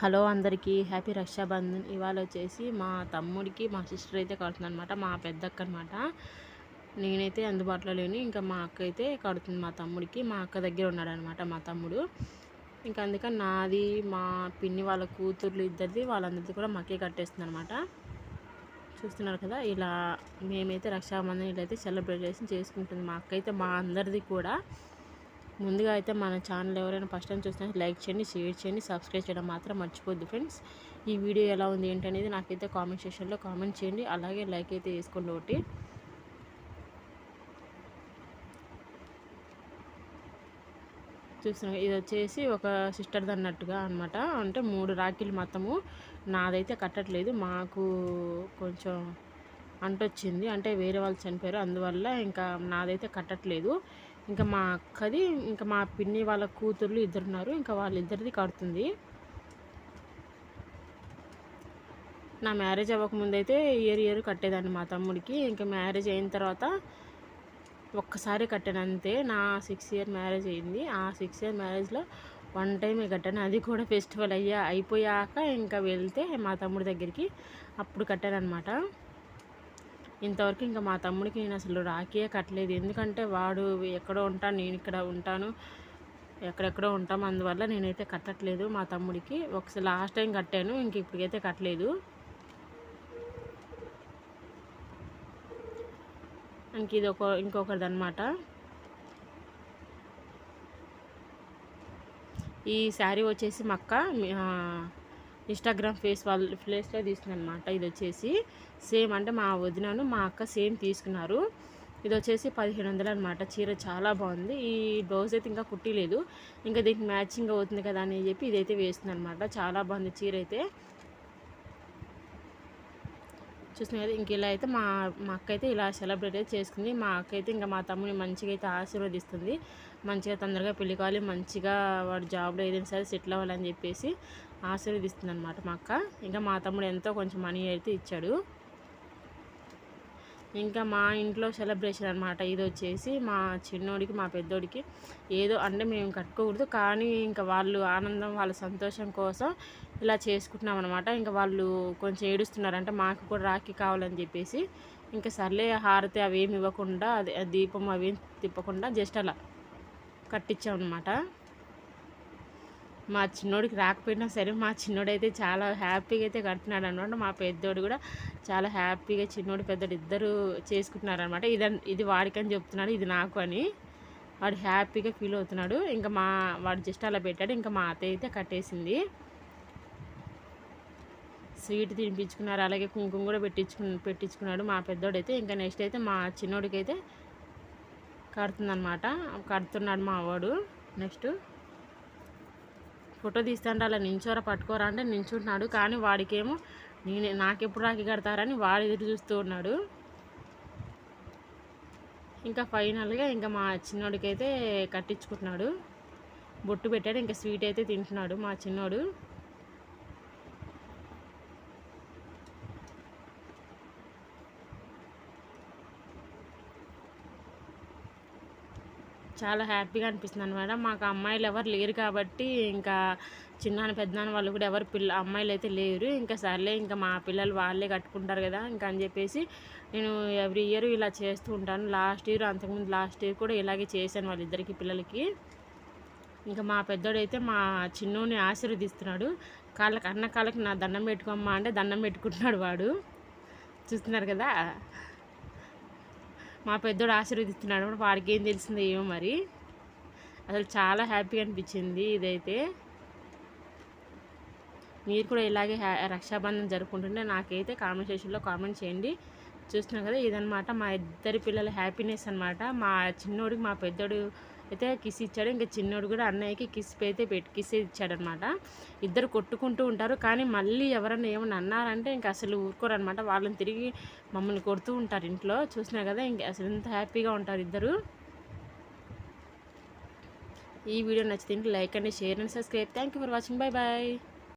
Hello అందరికీ happy Rakshabandhan. ఇవాళ వచ్చేసి మా తమ్ముడికి మా సిస్టర్ అయితే కడుతుంది అనమాట మా పెద్దక్క అనమాట నేనైతే అందుబాటులో లేని ఇంకా మా అక్క అయితే కడుతుంది మా తమ్ముడికి. మా అక్క దగ్గర ఉన్నాడనమాట మా తమ్ముడు. ఇంకా అందుకని నాది మా పిన్ని వాళ్ళ కూతుర్లు ఇద్దరిది వాళ్ళందరిది కూడా మాకే కట్టేస్తుంది అనమాట చూస్తున్నారు కదా ఇలా మేమైతే రక్షాబంధన్ ఇలా అయితే సెలబ్రేట్ చేసి చేసుకుంటుంది మా అక్క అయితే మా అందరిది కూడా. ముందుగా అయితే మన ఛానల్ ఎవరైనా ఫస్ట్ టైం చూస్తే లైక్ చేయండి షేర్ చేయండి సబ్స్క్రైబ్ చేయడం మాత్రం మర్చిపోద్దు ఫ్రెండ్స్. ఈ వీడియో ఎలా ఉంది ఏంటనేది నాకైతే కామెంట్ సెక్షన్లో కామెంట్ చేయండి అలాగే లైక్ అయితే వేసుకోండి ఒకటి చూస్తున్నా ఇది వచ్చేసి ఒక సిస్టర్ది అన్నట్టుగా అనమాట అంటే మూడు రాఖీలు మొత్తము. నాదైతే కట్టట్లేదు మాకు కొంచెం అంటొచ్చింది. అంటే వేరే వాళ్ళు చనిపోయారు అందువల్ల ఇంకా నాదైతే కట్టట్లేదు. ఇంకా మా అక్కది ఇంకా మా పిన్ని వాళ్ళ కూతుర్లు ఇద్దరున్నారు. ఇంకా వాళ్ళిద్దరిది కడుతుంది. నా మ్యారేజ్ అవ్వకముందు అయితే ఇయర్ ఇయర్ కట్టేదాన్ని మా తమ్ముడికి. ఇంకా మ్యారేజ్ అయిన తర్వాత ఒక్కసారి కట్టాను అంతే. నా సిక్స్ ఇయర్ మ్యారేజ్ అయింది. ఆ సిక్స్ ఇయర్ మ్యారేజ్లో వన్ టైమే కట్టాను. అది కూడా ఫెస్టివల్ అయ్యా అయిపోయాక ఇంకా వెళ్తే మా తమ్ముడి దగ్గరికి అప్పుడు కట్టాను అనమాట ఇంతవరకు ఇంకా మా తమ్ముడికి నేను అసలు రాఖీయే కట్టలేదు. ఎందుకంటే వాడు ఎక్కడో ఉంటాను నేను ఇక్కడ ఉంటాను ఎక్కడెక్కడో ఉంటాం. అందువల్ల నేనైతే కట్టట్లేదు మా తమ్ముడికి. ఒకసారి లాస్ట్ టైం కట్టాను ఇంక ఇప్పటికైతే కట్టలేదు. ఇంక ఇది ఒక ఇంకొకరిది అనమాట ఈ శారీ వచ్చేసి మక్క ఇన్స్టాగ్రామ్ ఫేస్ వాళ్ళ ప్లేస్లో తీసుకున్నాను అనమాట ఇది వచ్చేసి సేమ్ అంటే మా వదినను మా అక్క సేమ్ తీసుకున్నారు. ఇది వచ్చేసి పదిహేను వందలు అనమాట చీర చాలా బాగుంది. ఈ బ్లౌజ్ అయితే ఇంకా కుట్టిలేదు. ఇంకా దీనికి మ్యాచింగ్ అవుతుంది కదా అని చెప్పి ఇదైతే వేస్తుంది అనమాట చాలా బాగుంది చీర అయితే. చూసిన కదా ఇంక ఇలా అయితే మా మా అక్క అయితే ఇలా సెలబ్రేట్ అయితే చేసుకుంది. మా అక్క అయితే ఇంకా మా తమ్ముని మంచిగా అయితే ఆశీర్వదిస్తుంది. మంచిగా తొందరగా పెళ్ళి కావాలి మంచిగా వాడు జాబ్లో ఏదైనా సరే సెటిల్ అవ్వాలని చెప్పేసి ఆశీర్వదిస్తుంది అనమాట మా అక్క. ఇంకా మా తమ్ముడు ఎంతో కొంచెం మనీ అయితే ఇచ్చాడు. ఇంకా మా ఇంట్లో సెలబ్రేషన్ అనమాట ఇది వచ్చేసి మా చిన్నోడికి మా పెద్దోడికి ఏదో అంటే మేము కట్టుకోకూడదు. కానీ ఇంకా వాళ్ళు ఆనందం వాళ్ళ సంతోషం కోసం ఇలా చేసుకుంటున్నాం అనమాట ఇంకా వాళ్ళు కొంచెం ఏడుస్తున్నారంటే మాకు కూడా రాఖీ కావాలని చెప్పేసి ఇంకా సర్లే హారతి అవేమి ఇవ్వకుండా అది దీపం అవేం తిప్పకుండా జస్ట్ అలా కట్టించామన్నమాట మా చిన్నోడికి రాకపోయినా సరే మా చిన్నోడైతే చాలా హ్యాపీగా అయితే కడుతున్నాడు అనమాట మా పెద్దోడు కూడా చాలా హ్యాపీగా చిన్నోడు పెద్దోడు ఇద్దరు చేసుకుంటున్నారు అనమాట ఇది ఇది వాడికని చెప్తున్నాడు ఇది నాకు అని. వాడు హ్యాపీగా ఫీల్ అవుతున్నాడు. ఇంకా మా వాడు జస్ట్ అలా పెట్టాడు. ఇంకా మా అత్తయ్య అయితే కట్టేసింది. స్వీట్ తినిపించుకున్నారు. అలాగే కుంకుమ కూడా పెట్టించుకు పెట్టించుకున్నాడు మా పెద్దోడైతే. ఇంకా నెక్స్ట్ అయితే మా చిన్నోడికి అయితే కడుతుందనమాట కడుతున్నాడు మా వాడు. నెక్స్ట్ ఫోటో తీస్తాంటే అలా నించోరా పట్టుకోరా అంటే నించుంటున్నాడు. కానీ వాడికేమో నేనే నాకెప్పుడు రాకి కడతారని వాడు ఎదురు చూస్తూ ఉన్నాడు. ఇంకా ఫైనల్గా ఇంకా మా చిన్నోడికైతే కట్టించుకుంటున్నాడు. బొట్టు పెట్టాడు ఇంకా స్వీట్ అయితే తింటున్నాడు మా చిన్నోడు. చాలా హ్యాపీగా అనిపిస్తుంది అనమాట మాకు అమ్మాయిలు ఎవరు లేరు కాబట్టి ఇంకా చిన్నాన్న పెద్దనాన్న వాళ్ళు కూడా ఎవరు పిల్ల అమ్మాయిలు అయితే లేరు. ఇంకా సర్లే ఇంకా మా పిల్లలు వాళ్ళే కట్టుకుంటారు కదా ఇంకా అని చెప్పేసి నేను ఎవ్రీ ఇయర్ ఇలా చేస్తూ ఉంటాను. లాస్ట్ ఇయర్ అంతకుముందు లాస్ట్ ఇయర్ కూడా ఇలాగే చేశాను వాళ్ళిద్దరికి పిల్లలకి. ఇంకా మా పెద్దోడైతే మా చిన్నోని ఆశీర్వదిస్తున్నాడు. కాళ్ళకి అన్న కాళ్ళకి నా దండం పెట్టుకోమ్మా అంటే దండం పెట్టుకుంటున్నాడు వాడు. చూస్తున్నారు కదా? మా పెద్దోడు ఆశీర్వదిస్తున్నాడు వాడికి ఏం తెలిసిందో ఏమో మరి. అసలు చాలా హ్యాపీగా అనిపించింది ఇదైతే. మీరు కూడా ఇలాగే రక్షాబంధం జరుపుకుంటుంటే నాకైతే కామెంట్ సెక్షన్లో కామెంట్ చేయండి. చూస్తున్నాం కదా ఇదనమాట మా ఇద్దరి పిల్లల హ్యాపీనెస్ అనమాట మా చిన్నోడికి మా పెద్దోడు అయితే కిస్ ఇచ్చాడు ఇంకా చిన్నోడు కూడా అన్నయ్యకి కిస్ అయితే పెట్టి కిస్ ఇచ్చాడనమాట. ఇద్దరు కొట్టుకుంటూ ఉంటారు. కానీ మళ్ళీ ఎవరన్నా ఏమన్నా అన్నారంటే ఇంకా అసలు ఊరుకోరనమాట. వాళ్ళని తిరిగి మమ్మల్ని కొడుతూ ఉంటారు ఇంట్లో. చూసినా కదా ఇంక అసలు ఎంత హ్యాపీగా ఉంటారు ఇద్దరు. ఈ వీడియో నచ్చితే లైక్ అండి share and subscribe. Thank you for watching bye bye